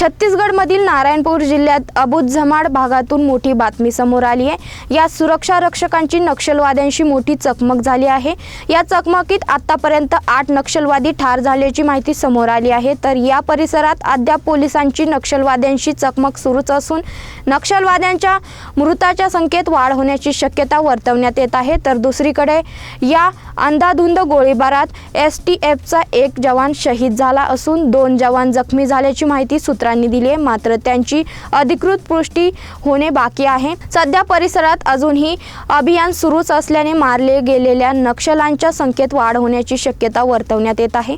छत्तीसगडमधील नारायणपूर जिल्ह्यात अबुझमाड भागातून मोठी बातमी समोर आली आहे. या सुरक्षा रक्षकांची नक्षलवाद्यांशी मोठी चकमक झाली आहे. या चकमकीत आतापर्यंत आठ नक्षलवादी ठार झाल्याची माहिती समोर आली आहे. तर या परिसरात अद्याप पोलिसांची नक्षलवाद्यांशी चकमक सुरूच असून नक्षलवाद्यांच्या मृताच्या संख्येत वाढ होण्याची शक्यता वर्तवण्यात येत आहे. तर दुसरीकडे या अंधाधुंद गोळीबारात एस टी एफचा एक जवान शहीद झाला असून दोन जवान जखमी झाल्याची माहिती सूत्रांनी दिली आहे. मात्र त्यांची अधिकृत पुष्टी होणे बाकी आहे. सध्या परिसरात अजूनही अभियान सुरूच असल्याने मारले गेलेल्या नक्षलांच्या संख्येत वाढ होण्याची शक्यता वर्तवण्यात येत आहे.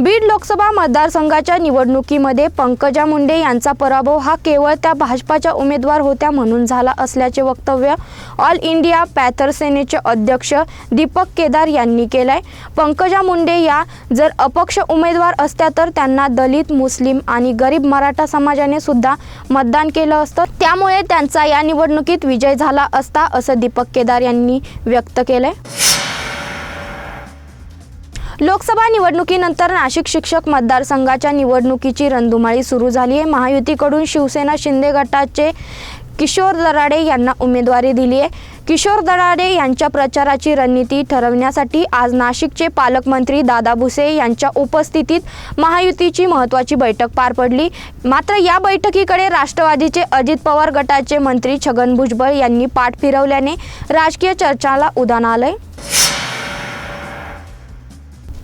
बीड लोकसभा मतदारसंघाच्या निवडणुकीमध्ये पंकजा मुंडे यांचा पराभव हा केवळ त्या भाजपाच्या उमेदवार होत्या म्हणून झाला असल्याचे वक्तव्य ऑल इंडिया पॅथर सेनेचे अध्यक्ष दीपक केदार यांनी केलंय. पंकजा मुंडे या जर अपक्ष उमेदवार असत्या तर त्यांना दलित मुस्लिम आणि गरीब मराठा समाजाने सुद्धा मतदान केलं असतं. त्यामुळे त्यांचा या निवडणुकीत विजय झाला असता असं दीपक केदार यांनी व्यक्त केलंय. लोकसभा निवडणुकीनंतर नाशिक शिक्षक मतदारसंघाच्या निवडणुकीची रणधुमाळी सुरू झाली आहे. महायुतीकडून शिवसेना शिंदे गटाचे किशोर दराडे यांना उमेदवारी दिली आहे. किशोर दराडे यांच्या प्रचाराची रणनीती ठरवण्यासाठी आज नाशिकचे पालकमंत्री दादा भुसे यांच्या उपस्थितीत महायुतीची महत्त्वाची बैठक पार पडली. मात्र या बैठकीकडे राष्ट्रवादीचे अजित पवार गटाचे मंत्री छगन भुजबळ यांनी पाठ फिरवल्याने राजकीय चर्चाला उधाण आलंय.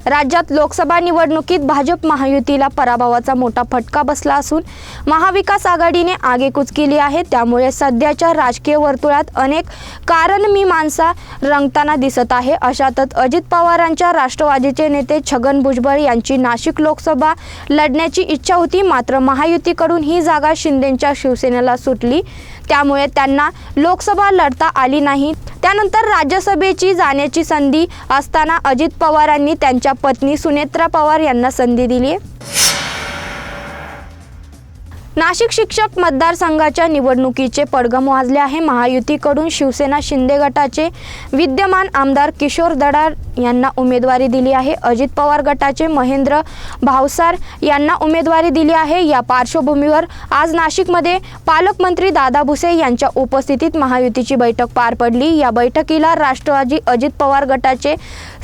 राज्यात लोकसभा निवडणुकीत भाजप महायुतीला पराभवाचा मोठा फटका बसला असून महाविकास आघाडीने आगेकूच केली आहे. त्यामुळे सध्याच्या राजकीय वर्तुळात अनेक कारण मी माणसा रंगताना दिसत आहे. अशातच अजित पवारांच्या राष्ट्रवादीचे नेते छगन भुजबळ यांची नाशिक लोकसभा लढण्याची इच्छा होती. मात्र महायुतीकडून ही जागा शिंदेच्या शिवसेनेला सुटली. त्यामुळे त्यांना लोकसभा लढता आली नाही. त्यानंतर राज्यसभेची जाण्याची संधी असताना अजित पवारांनी त्यांच्या पत्नी सुनेत्रा पवार यांना संधी दिली नाशिक शिक्षक मतदारसंघाच्या निवडणुकीचे पडगम वाजले आहे. महायुतीकडून शिवसेना शिंदे गटाचे विद्यमान आमदार किशोर दडार यांना उमेदवारी दिली आहे. अजित पवार गटाचे महेंद्र भावसार यांना उमेदवारी दिली आहे. या पार्श्वभूमीवर आज नाशिकमध्ये पालकमंत्री दादा भुसे यांच्या उपस्थितीत महायुतीची बैठक पार पडली. या बैठकीला राष्ट्रवादी अजित पवार गटाचे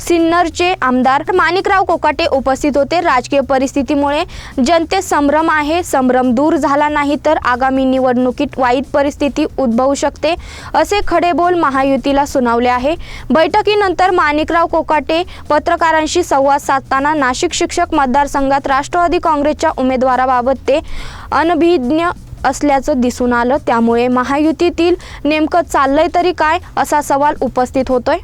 सिन्नरचे आमदार माणिकराव कोकाटे उपस्थित होते. राजकीय परिस्थितीमुळे जनतेत संभ्रम आहे. संभ्रम दूर झाला नाही तर आगामी निवडणुकीत वाईट परिस्थिती उद्भवू शकते असे खडे बोल महायुतीला सुनावले आहे. बैठकीनंतर माणिकराव कोकाटे पत्रकारांशी संवाद साधताना नाशिक शिक्षक मतदारसंघात राष्ट्रवादी काँग्रेसच्या उमेदवाराबाबत ते अनभिज्ञ असल्याचं दिसून आलं. त्यामुळे महायुतीतील नेमकं चाललंय तरी काय असा सवाल उपस्थित होतोय.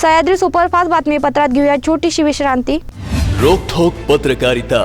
सह्याद्री सुपरफास्ट बातमीपत्रात घेऊया छोटीशी विश्रांती. रोखोक पत्रकारिता.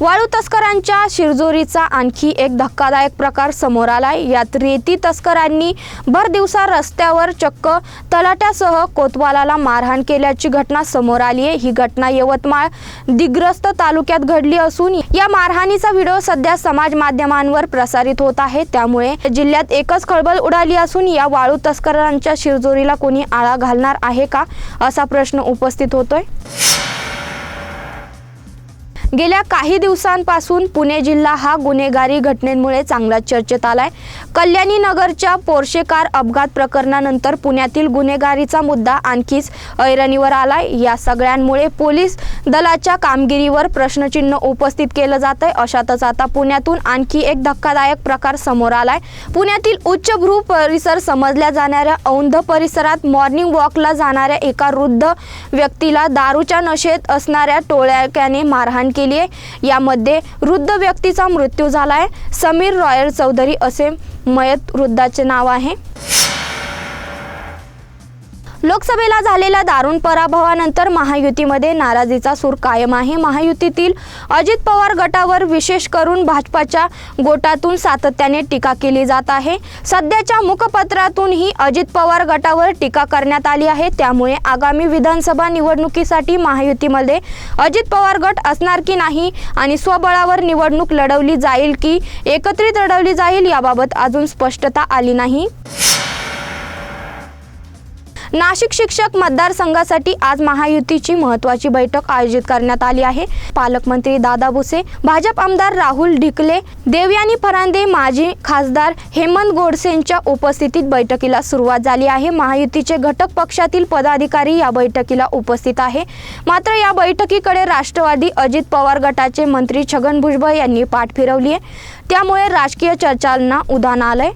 वाळू तस्करांच्या शिरजोरीचा आणखी एक धक्कादायक प्रकार समोर आलाय. यात रेती तस्करांनी भर दिवसा रस्त्यावर चक्क तलाट्यासह कोतवालाला मारहाण केल्याची घटना समोर आली आहे. ही घटना यवतमाळ दिग्रस्त तालुक्यात घडली असून या मारहाणीचा व्हिडिओ सध्या समाज माध्यमांवर प्रसारित होत आहे. त्यामुळे जिल्ह्यात एकच खळबळ उडाली असून या वाळू तस्करांच्या शिरजोरीला कोणी आळा घालणार आहे का असा प्रश्न उपस्थित होतोय. गेल्या काही दिवसांपासून पुणे जिल्हा हा गुन्हेगारी घटनेमुळे चांगला चर्चेत आलाय. कल्याणी नगरच्या पोर्शे कार अपघात प्रकरणानंतर पुण्यातील गुन्हेगारीचा मुद्दा आणखीच ऐरणीवर आलाय. या सगळ्यांमुळे पोलीस दलाच्या कामगिरीवर प्रश्नचिन्ह उपस्थित केलं जात आहे अशातच आता पुण्यातून आणखी एक धक्कादायक प्रकार समोर आलाय. पुण्यातील उच्चभ्रू परिसर समजल्या जाणाऱ्या औंध परिसरात मॉर्निंग वॉकला जाणाऱ्या एका वृद्ध व्यक्तीला दारूच्या नशेत असणाऱ्या टोळ्याक्याने मारहाण केली. आहे. यामध्ये वृद्ध व्यक्तीचा मृत्यू झाला आहे समीर रॉयल चौधरी असे मयत वृद्धाचे नाव आहे. लोकसभेला झालेल्या दारुण पराभवानंतर महायुतीमध्ये नाराजीचा सूर कायम आहे. महायुतीतील अजित पवार गटावर विशेष करून भाजपाच्या गोटातून सातत्याने टीका केली जात आहे. सध्याच्या मुखपत्रातूनही अजित पवार गटावर टीका करण्यात आली आहे. त्यामुळे आगामी विधानसभा निवडणुकीसाठी महायुतीमध्ये अजित पवार गट असणार की नाही आणि स्वबळावर निवडणूक लढवली जाईल की एकत्रित लढवली जाईल याबाबत अजून स्पष्टता आली नाही. नाशिक शिक्षक मतदारसंघासाठी आज महायुतीची महत्वाची बैठक आयोजित करण्यात आली आहे. पालकमंत्री दादा भुसे भाजप आमदार राहुल ढिकले देवयानी फरांदे माजी खासदार हेमंत गोडसेंच्या उपस्थितीत बैठकीला सुरुवात झाली आहे. महायुतीचे घटक पक्षातील पदाधिकारी या बैठकीला उपस्थित आहे. मात्र या बैठकीकडे राष्ट्रवादी अजित पवार गटाचे मंत्री छगन भुजबळ यांनी पाठ फिरवली आहे. त्यामुळे राजकीय चर्चांना उधाण आलंय.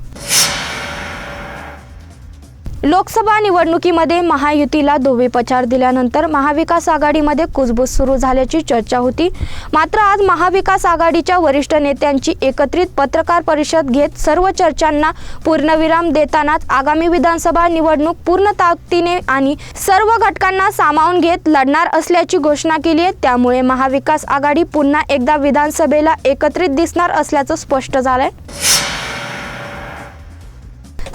लोकसभा निवडणुकीमध्ये महायुतीला धोबीपछाड दिल्यानंतर महाविकास आघाडीमध्ये कुजबूज सुरू झाल्याची चर्चा होती. मात्र आज महाविकास आघाडीच्या वरिष्ठ नेत्यांची एकत्रित पत्रकार परिषद घेत सर्व चर्चांना पूर्णविराम देतानाच आगामी विधानसभा निवडणूक पूर्ण ताकदीने आणि सर्व घटकांना सामावून घेत लढणार असल्याची घोषणा केली आहे. त्यामुळे महाविकास आघाडी पुन्हा एकदा विधानसभेला एकत्रित दिसणार असल्याचं स्पष्ट झालंय.